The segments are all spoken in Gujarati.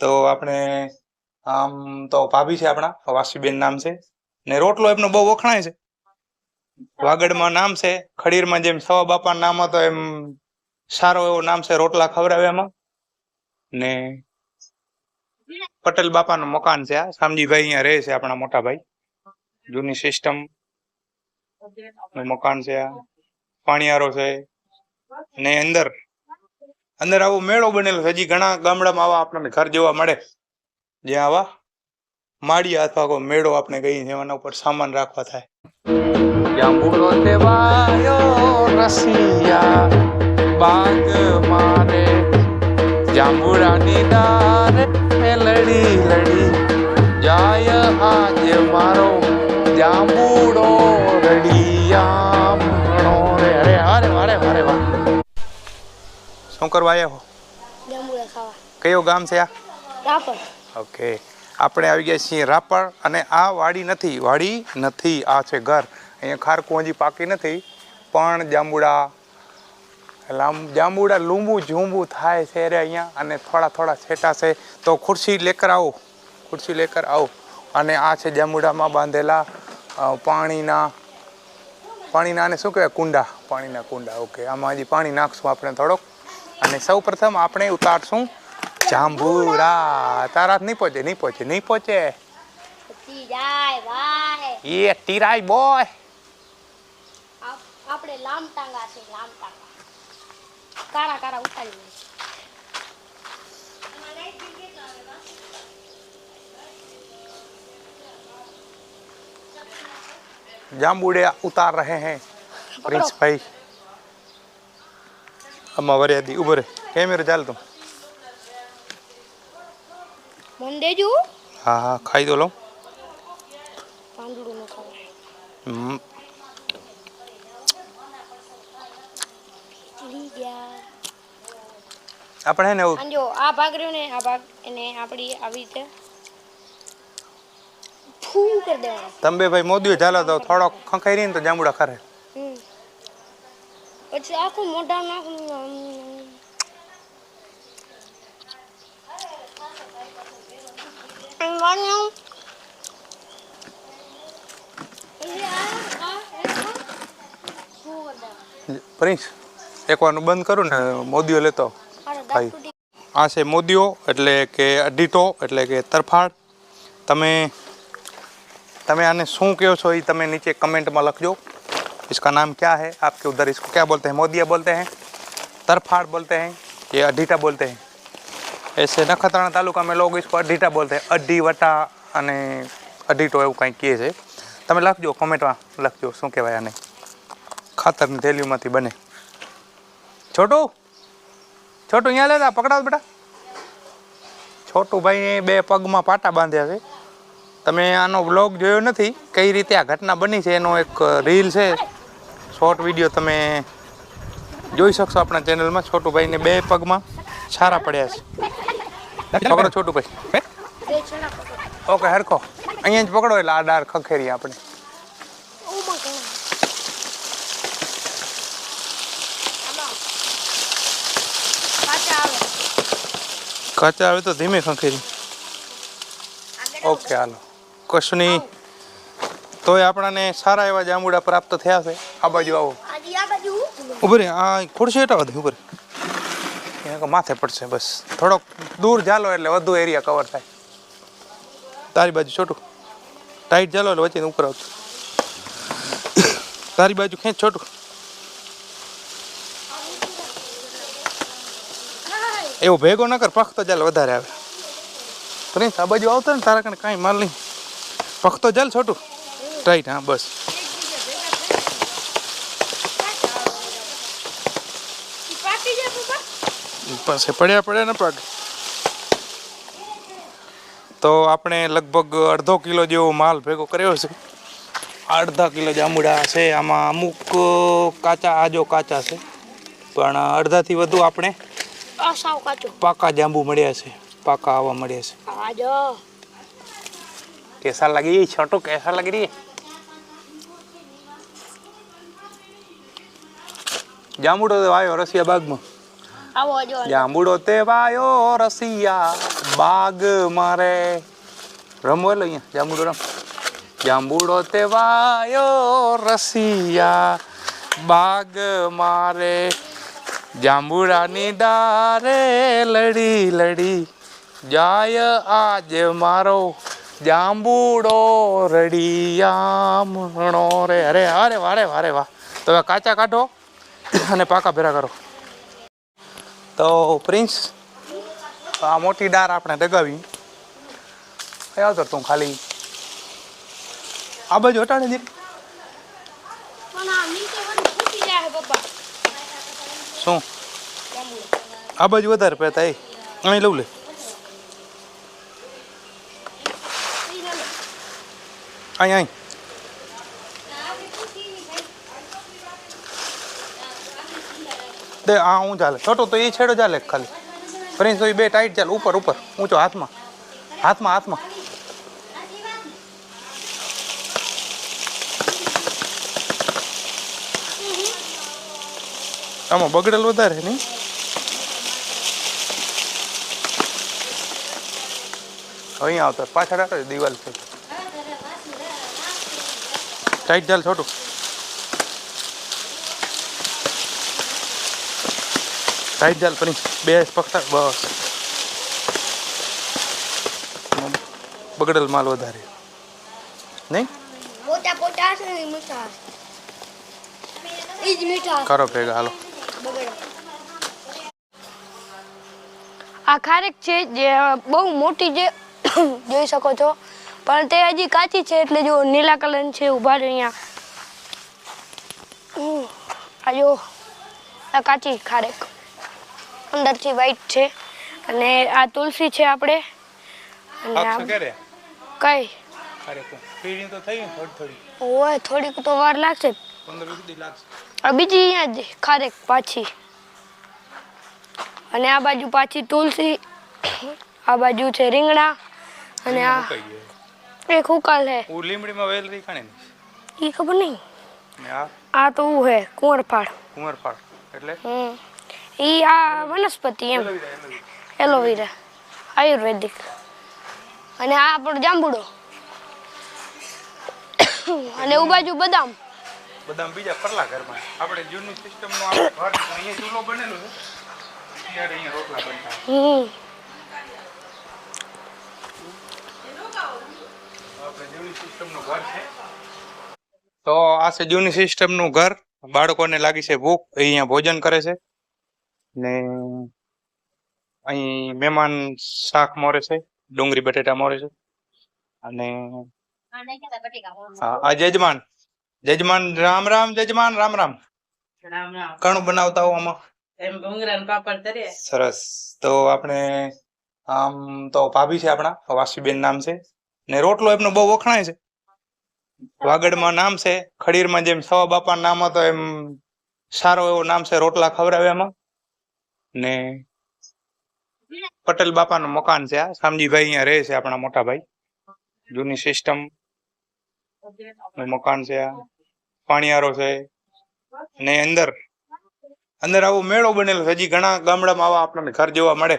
તો આપણે, આમ તો ભાભી છે આપણા વાસીબેન નામ છે. ને રોટલો એમનો બહુ વખણાય છે. વાગડમાં નામ છે, ખડીરમાં જેમ સવા બાપા નામ હતો એમ સારો એવો નામ છે રોટલા ખવડાવે એમાં. ને પટેલ બાપાનું મકાન છે આ. શામજીભાઈ અહીંયા રહે છે આપણા મોટા ભાઈ. જૂની સિસ્ટમ. મકાન છે આ. પાણીયારો છે. ને અંદર અંદર આવો મેળો બનેલો હજી ઘણા ગામડામાં આવા આપણને ઘર જોવા મળે. જ્યાં આવા માળી અથવા મેળો આપણે કહીએ છીએ ઉપર સામાન રાખવા થાય. જાંબુડાની દાર લડી લડી જાય આજ મારો. જાંબુડો રડિયામણો શું કરવા આવ્યા જાંબુડા ખાવા. કયો ગામ છે આ? રાપર. ઓકે. આપણે આવી ગયા છીએ રાપર અને આ વાડી નથી વાડી નથી આ છે ઘર. અહીંયા ખારકું હજી પાકી નથી પણ જાંબુડા લાંબ જાંબુડા લૂંબુ ઝૂંબુ થાય છે રે અહીંયા અને થોડા થોડા છેટા છે. તો ખુરશી લેકર આવો ખુરશી લેકર આવો. અને આ છે જાંબુડામાં બાંધેલા પાણીના પાણીના આને શું કહેવાય? કુંડા પાણીના કુંડા. ઓકે આમાં હજી પાણી નાખશું આપણે થોડોક. અને સૌ પ્રથમ આપણે ઉતારશું જાંબુરા. તારા નહીં પહોંચે નહીં પહોંચે નહીં પહોંચે. એ ટીરાય બોય. આપણે લામ ટાંગા છે લામટાંગા. કારા કારા ઉતારી લઈશ જાંબુડે ઉતાર રહે હે પ્રિન્સ ભાઈ આમાં વરિયાદી ઊભો રે. કેમેરો ચાલ તું. મન દેજો હા હા ખાઈ દો લો પાંદડું ન ખાવ. આપણે હે ને એવું જો આ ભાગ રહ્યો ને આ ભાગ એને આપણી આવી રીતે ફૂ કરી દેવાનો. તમે ભાઈ મોદીઓ ચાલો દો થોડોક ખંખાઈ રહી ને તો જાંબુડા ખરે. પછી આખું મોઢા નાખું પ્રિન્સ એકવાનું બંધ કરું ને મોદીઓ લેતો ભાઈ. આ છે મોદીઓ એટલે કે અઢીટો એટલે કે તરફાળ તમે તમે આને શું કહો છો એ તમે નીચે કમેન્ટમાં લખજો. इसका नाम क्या है? आपके उधर इसको क्या बोलते हैं? मोदिया बोलते हैं? तरफाड़ बोलते हैं? ये अड्डीटा बोलते हैं? ऐसे नखत्राणा तालुका में लोग इसको अड्डीटा बोलते हैं। अड्डी वटा अने अड्डीटो एवं कहीं किए से। तब लखजो कॉमेंट में लखजो, शू कहवा खातर थैली में बने। छोटू? छोटू अँ लेता पकड़ा बेटा। छोटू भाई बे पग में पाटा बांध्या ते आ ब्लॉग जो नहीं कई रीते आ घटना बनी है एक रील से શોર્ટ વીડિયો તમે જોઈ શકશો આપણા ચેનલમાં છોટુભાઈને બે પગમાં સારા પડ્યા છે. પકડો છોટુભાઈ. ઓકે હરખો. અહીંયા જ પકડો એટલે આ ડાર ખખેરી આપણે. કાચા આવે તો ધીમે ખંખેરી. ઓકે હાલો. કશું નહીં તોય આપણાને સારા એવા જાંબુડા પ્રાપ્ત થયા છે. આ બાજુ આવો ઉભરે આ ખુરશી હટાવો દે ઉભરે માથે પડશે બસ. થોડોક દૂર ચાલો એટલે વધુ એરિયા કવર થાય. તારી બાજુ છોટું. ટાઈટ ચાલો એટલે વચ્ચે ઉપર આવતું. તારી બાજુ ખેંચ છોટું. એવો ભેગો ન કર પખતો ચાલ વધારે આવે. પ્રિન્સ આ બાજુ આવતો ને તારા કને કાંઈ માલ નહીં. પખતો ચાલ છોટું. ટાઈટ હા બસ. પાસે પડ્યા પડ્યા ને પગ. તો આપણે લગભગ અડધો કિલો જેવો માલ ભેગો કર્યો છે. અડધા કિલો જાંબુડા છે આમાં અમુક કાચા આજો કાચા છે. પણ અડધાથી વધુ આપણે પાકા જાંબુ મળ્યા છે પાકા આવા મળ્યા છે. કેસા લાગી છોટું કેસા લાગી રહી? જાંબુડો આવ્યો રસિયા બાગમાં. આવો જો જાંબુડો તે વાયો રસિયા, બાગ મારે. રમવો એટલે અહીંયા જાંબુડો રમ. જાંબુડો તે વાયો રસિયા, બાગ મારે. જાંબુડાની ડારે લડી લડી. જાય આજ મારો જાંબુડો રડિયામણો રે, અરે અરે વારે વારે વાહ તમે કાચા કાઢો અને પાકા ભેરા કરો. તો પ્રિન્સ આ મોટી ડાર આપણે દગાવી. કઈ આવતો તું ખાલી. આ બાજુ હટાડે દે. પણ આ નીચે બધું ફૂટી જાય છે પપ્પા. શું? આ બાજુ વધારે પહેતા એ અહીં લઉં લે. અહીં અહીં. દે, આ હું ચાલે છોટું તો એ છેડો ચાલે ખાલી. પ્રિન્સ તો એ બે ટાઈટ ચાલે ઉપર ઉપર. ઊંચો હાથમાં. હાથમાં હાથમાં. આમાં બગડેલ વધારે નહીં. અહીંયા આવતા, પાછળ આવે દિવાલ છે. ટાઈટ ચાલ છોટું ટાઈટ જાલ પ્રિન્સ બે પકડા બસ બગડેલ માલ વધારે નહીં પોતા પોતા છે ને મીઠા ઈ મીઠા કરો ભેગા હાલો આ ખારેક છે જે બહુ મોટી જે જોઈ શકો છો. પણ તે હજી કાચી છે એટલે જો નીલા કલર છે ઊભા છે અહીંયા. હમ, આ આ કાચી ખારેક. અંદરથી વ્હાઈટ છે અને આ તુલસી છે આપણે. અને કઈ? પીડી તો થઈ થોડી થોડી. ઓય થોડીક તો વાર લાગશે. જ. પંદર વીસ દી લાગશે. આ બીજી અહીંયા જ ખારેક પાછી. અને આ બાજુ પાછી તુલસી આ બાજુ છે રીંગણા અને આ એક ઉકાલ હે ઓ લીમડીમાં વેલ રહી ખાણે એ ખબર નહીં? આ? તો હે કુંવરફાળ. કુંવરફાળ એટલે? હમ. ઈ આ વનસ્પતિ એમ. એલોવેરા આયુર્વેદિક. અને આ આપણો જાંબુડો. અને એ બાજુ બદામ. બદામ બીજા પરલા ઘરમાં. આપણે જૂની સિસ્ટમનો આપણે ઘર અહીંયા ચૂલો બનેલો છે. ત્યારે અહીંયા રોટલા બનતા હમ. આપણે જૂની સિસ્ટમનું ઘર છે. તો આ છે જૂની સિસ્ટમનું ઘર. બાળકોને લાગી છે ભૂખ એ અહીંયા ભોજન કરે છે. ને અહીં મહેમાન શાક મોરે છે ડુંગળી બટેટા મોરે છે અને આ જજમાન જજમાન રામ રામ જજમાન રામ રામ. રામ બનાવતા હો આમાં. સરસ. તો આપણે આમ તો ભાભી છે આપણા વાસીબેન નામ છે. ને રોટલો એમનો બહુ વખણાય છે. વાગડમાં નામ છે ખડીરમાં જેમ સવા બાપા નામ હતો એમ સારો એવો નામ છે રોટલા ખવડાવે એમાં ને પટેલ બાપાનું મકાન છે આ. શામજીભાઈ અહીંયા રહે છે આપણા મોટા ભાઈ જૂની સિસ્ટમ મકાન છે આ. પાણીયારો છે. ને અંદર અંદર આવો મેળો બનેલો છે. હજી ઘણા ગામડામાં આવા આપણને ઘર જોવા મળે.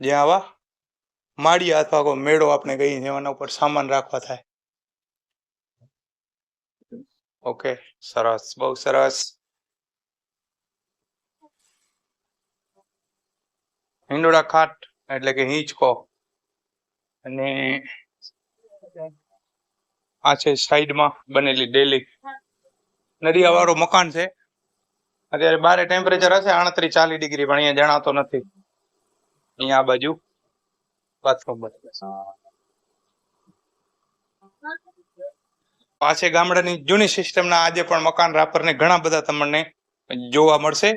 જ્યાં આવા માળિયા અથવા કોઈ મેળો આપણે કહીએ એના ઉપર સામાન રાખવા થાય. ઓકે, સરસ. બહુ સરસ. હિંડોળા ખાટ, એટલે કે હિંચકો. અને આ છે સાઈડમાં બનેલી ડેલી. નદીયા વાળું મકાન છે. અત્યારે બારે ટેમ્પરેચર હશે આણત્રીસ ચાલીસ ડિગ્રી, પણ અહીંયા જણાતો નથી. અહીંયા આ બાજુ બાથરૂમ છે. ગામડાની જૂની સિસ્ટમના આજે પણ મકાન રાપરને ઘણા બધા તમને જોવા મળશે.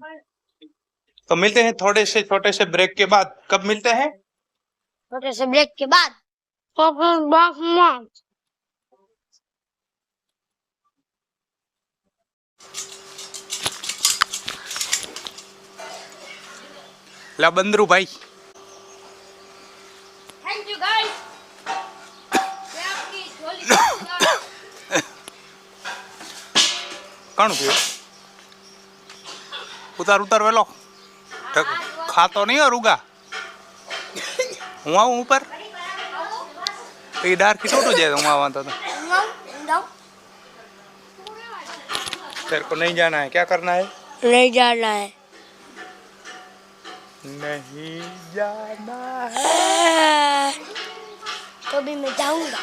तो मिलते हैं थोड़े से छोटे से ब्रेक के बाद। कब मिलते हैं? छोटे से ब्रेक के बाद। ला बंदरू भाई। थैंक यू गाइस कौन पियो उतार उतार वेलो ઢક- ખાતો નહીં હો રૂગા હું આવું ઉપર એ ડાર્કી છોટું જાય હું આવવા તો तेरे को नहीं जाना है क्या करना है नहीं जाना है नहीं जाना है तो भी मैं जाऊंगा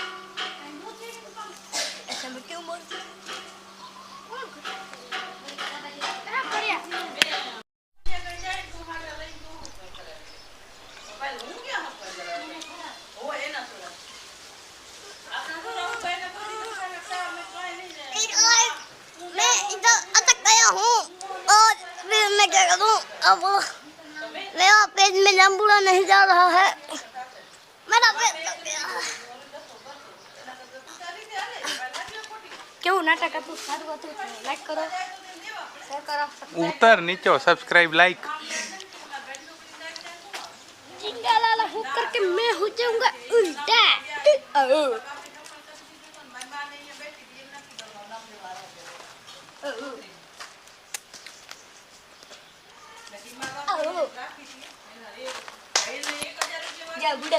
मैं क्या करूँ अब मेरा पेट में लंबूरा नहीं जा रहा है मेरा पेट लग गया કેવું નાટક હતું સારું હતું લાઈક કરો શેર કરો ઉતર નીચો સબસ્ક્રાઇબ લાઈક चिंगा लाला हुक करके मैं हो जाऊंगा उल्टा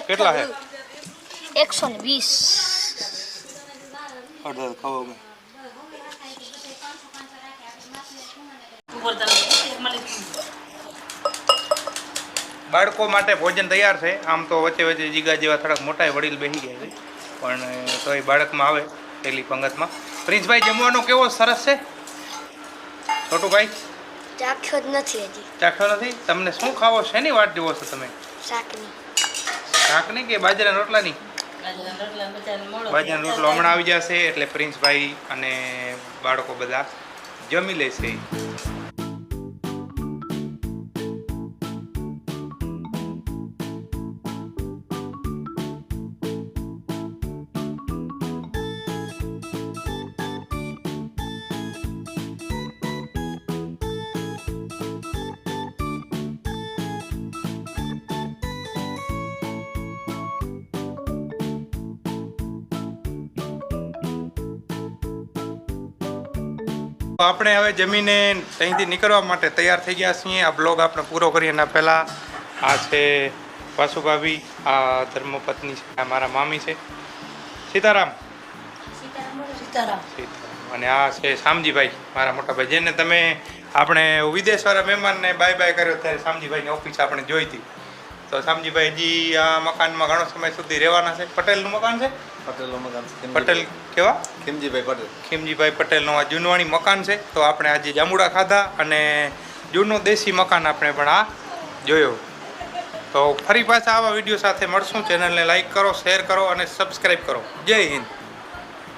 કેટલા હે એકસો ને વીસ. અડધા ખાવો મળી બાળકો માટે ભોજન તૈયાર છે. આમ તો વચ્ચે વચ્ચે જીગા જેવા થોડાક મોટા વડીલ બેસી ગયા છે. પણ તોય બાળકમાં આવે પેલી પંગતમાં. પ્રિન્સભાઈ જમવાનો કેવો સરસ છે? છોટુભાઈ? ચાખ્યો જ નથી હજી. ચાખ્યો નથી? તમને શું ખાવો? છે ની વાટ જુઓ છો તમે? શાકની. શાકની કે બાજરાના રોટલાની? બાજરાનો રોટલો હમણાં આવી જશે એટલે પ્રિન્સભાઈ અને બાળકો બધા જમી લેશે. આપણે હવે જમીને અહીંથી નીકળવા માટે તૈયાર થઈ ગયા છીએ. આ બ્લોગ આપણે પૂરો કરીએ એના પહેલાં આ છે વાસુભાભી આ ધર્મપત્ની છે આ મારા મામી છે. સીતારામ. સીતારામ. અને આ છે શામજીભાઈ મારા મોટાભાઈ જેને તમે આપણે વિદેશવાળા મહેમાનને બાય બાય કર્યો ત્યારે શામજીભાઈની ઓફિસ આપણે જોઈ હતી. તો શામજીભાઈ હજી આ મકાનમાં ઘણો સમય સુધી રહેવાના છે. પટેલનું મકાન છે? પટેલનું મકાન પટેલ કેવા? ખીમજીભાઈ પટેલ. ખીમજીભાઈ પટેલનું આ જૂનવાણી મકાન છે. તો આપણે આજે જાંબુડા ખાધા અને જૂનું દેશી મકાન આપણે પણ આ જોયો. તો ફરી પાછા આવા વીડિયો સાથે મળશું. ચેનલને લાઈક કરો શેર કરો અને સબસ્ક્રાઈબ કરો. જય હિન્દ.